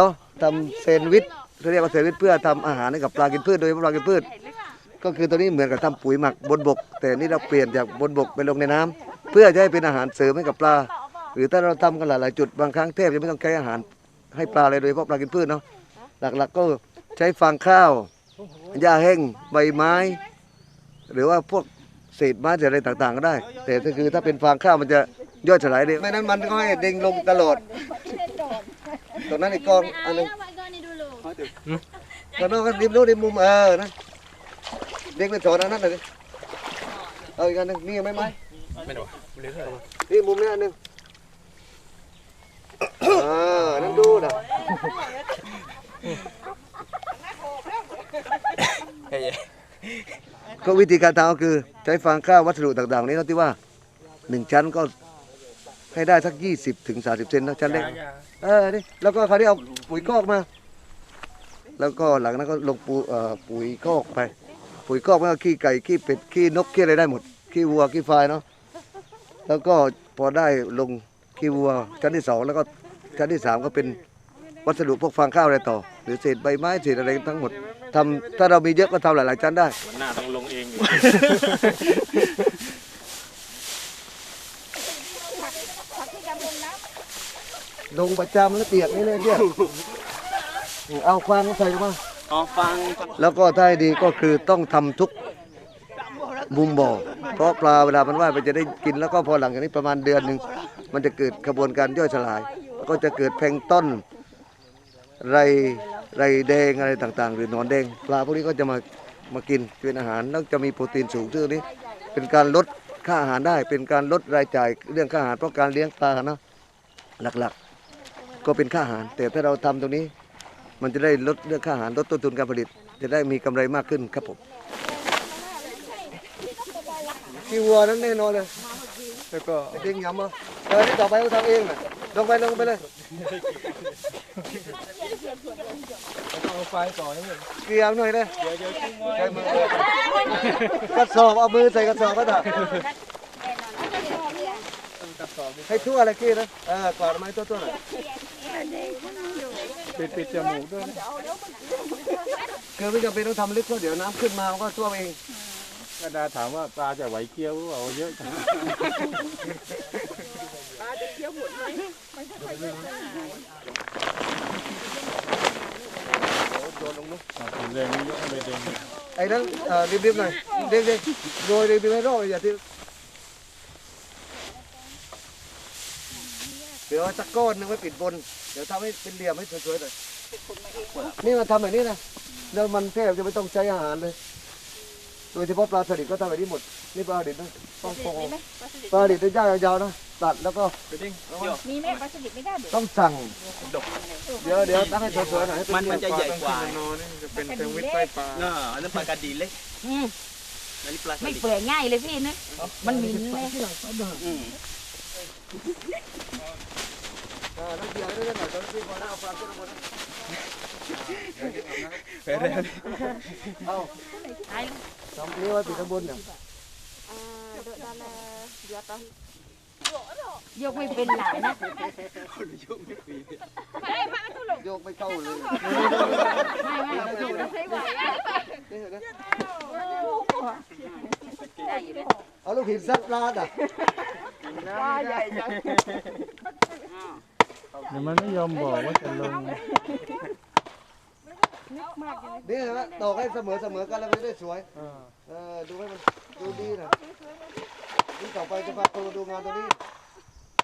เนาะทำเซนด์วิชเขาเรียกว่าเซนด์วิชเพื่อทำอาหารให้กับปลากินพืชโดยเฉพาะปลากินพืช ก็คือตัวนี้เหมือนกับทำปุ๋ยหมักบนบก แต่นี่เราเปลี่ยนจากบนบกไปลงในน้ำเพื่อจะให้เป็นอาหารเสริมให้กับปลา หรือถ้าเราทำกันหลายๆจุดบางครั้งแทบจะไม่ต้องใช้อาหารให้ปลาเลยโดยเฉพาะปลากินพืชเนาะหลักๆก็ใช้ฟางข้าวหญ้าแห้งใบไม้ หรือว่าพวกเศษไม้เศษอะไรต่างๆ ก็ได้ แต่ก็คือถ้าเป็นฟางข้าวมันจะย่อยสลายเร็วไม่นั้นมันก็ให้เด้งลงตลอด ตรงนั้นอีกกองอันหนึง Awak goni dulu. ตอนนั้นก็ริมนู้นริมมุมเออนะเด้งไปสอนอันนั้นเลยเอาอีกอันหนึงนี่ไหมไหมไม่รู้เรื่อยนี่มุมนี้อันหนึงอ่านั่นดูนะเฮ้ยก็วิธีการทำก็คือใช้ฟางข้าววัสดุต่างๆนี้เนาะที่ว่าหนึ่งชั้นก็ ให้ได้สักยี่สิบถึงสาสิบเซนนะชั้นเล็ก เออ นี่ แล้วก็คราวนี้เอาปุ๋ยคอกมา แล้วก็หลังนั้นก็ลงปูเอ่อปุ๋ยคอกไป ปุ๋ยคอกมันก็ขี้ไก่ ขี้เป็ด ขี้นก ขี้อะไรได้หมด ขี้วัว ขี้ควายเนาะ แล้วก็พอได้ลงขี้วัวชั้นที่สองแล้วก็ชั้นที่สามก็เป็นวัสดุพวกฟางข้าวอะไรต่อ หรือเศษใบไม้เศษอะไรทั้งหมดทำถ้าเรามีเยอะก็ทำหลายๆชั้นได้วันหน้าต้องลงเองอยู่ ลงประจำแล้วเปียกนี่เลยเนี่ยเอาฟางใส่มาอ๋อฟังแล้วก็ถ้าให้ดีก็คือต้องทำทุกมุมบ่อเพราะปลาเวลามันว่ายไปจะได้กินแล้วก็พอหลังจากนี้ประมาณเดือนหนึ่งมันจะเกิดกระบวนการย่อยสลาย ก็จะเกิดแพลงก์ต้นไรไรแดงอะไรต่างๆ หรือหนอนแดง ปลาพวกนี้ก็จะมามากินเป็นอาหารแล้วจะมีโปรตีนสูงซึ่งอันนี้เป็นการลดค่าอาหารได้เป็นการลดรายจ่ายเรื่องค่าอาหารเพราะการเลี้ยงปลานะหลักๆ ก็เป็นค่าอาหาร แต่ถ้าเราทำตรงนี้ มันจะได้ลดเรื่องค่าอาหารลดต้นทุนการผลิต จะได้มีกำไรมากขึ้นครับผมขี้วัวนั้นแน่นอนเลยแล้วก็เด้งยำมาเออนี่ต่อไปเราทำเองน่ะลงไปลงไปเลยต้องเอาไฟก่อนนี่เกลี่ยหน่อยเลยเดี๋ยวเดี๋ยวทิ้งไว้ใช้มือกระสอบเอามือใส่กระสอบก็ได้กระสอบให้ทั่วเลยกี้นะเออกอดไม้ทั่วๆหน่อย ปิดปิดจมูกด้วยนะคือไม่จำเป็นต้องทำลึกเพราะเดี๋ยวน้ำขึ้นมามันก็ท่วมเองกระดาถามว่าปลาจะไหวเกี้ยวหรือเปล่าเยอะจังผมแรงนี่ยกไม่เด้งไอ้นั้นเอ่อริบๆหน่อยเด้งๆโรยริบๆให้รอบอย่าที่ เดี๋ยวเอาตะก้อนหนึงไว้ปิดบน เดี๋ยวทำให้เป็นเหลี่ยมให้สวยๆหน่อยนี่มาทำแบบนี้นะแล้วมันแทบจะไม่ต้องใช้อาหารเลย โดยเฉพาะปลาสลิดก็ทำแบบนี้หมด นี่ปลาสลิดนะต้องโปปลาสลิดจะย่างยาวๆนะตัดแล้วก็ไปดิ้งมีแม่ปลาสลิดไม่ได้เด็กต้องสั่ง เดี๋ยวเดี๋ยวตั้งให้สวยๆหน่อยให้เป็มันมันจะใหญ่กว่าจะเป็นแซนด์วิชไส้ปลาเอออันนั้นปลากระดีเล็กอันนี้ปลาสไม่ลิดเปื่อยง่ายเลยพี่นะมันมินเลยอื มอ่าแล้วเดี๋ยวได้หน่อยตอนนี้พอแล้วเอาปลาขึ้นมาบนนะไปเรื่อยเอาทำนี้ไว้ปิดข้างบนเนี่ยยกไม่เป็นหลายนะโยกไม่เข้าเลยไม่ไม่ไม่ใช่ไหวนี่เห็นไหมได้อยู่เลยเอาลูกหินซัดปลาอะ เดี๋ยวมันไม่ยอมบอกว่าจะลงนี่เห็นไหมตอกให้เสมอเสมอกันแล้วมันจะได้สวยเออดูให้มันดูดีหน่อยนี่ต่อไปจะพาตัวดูงานตัวนี้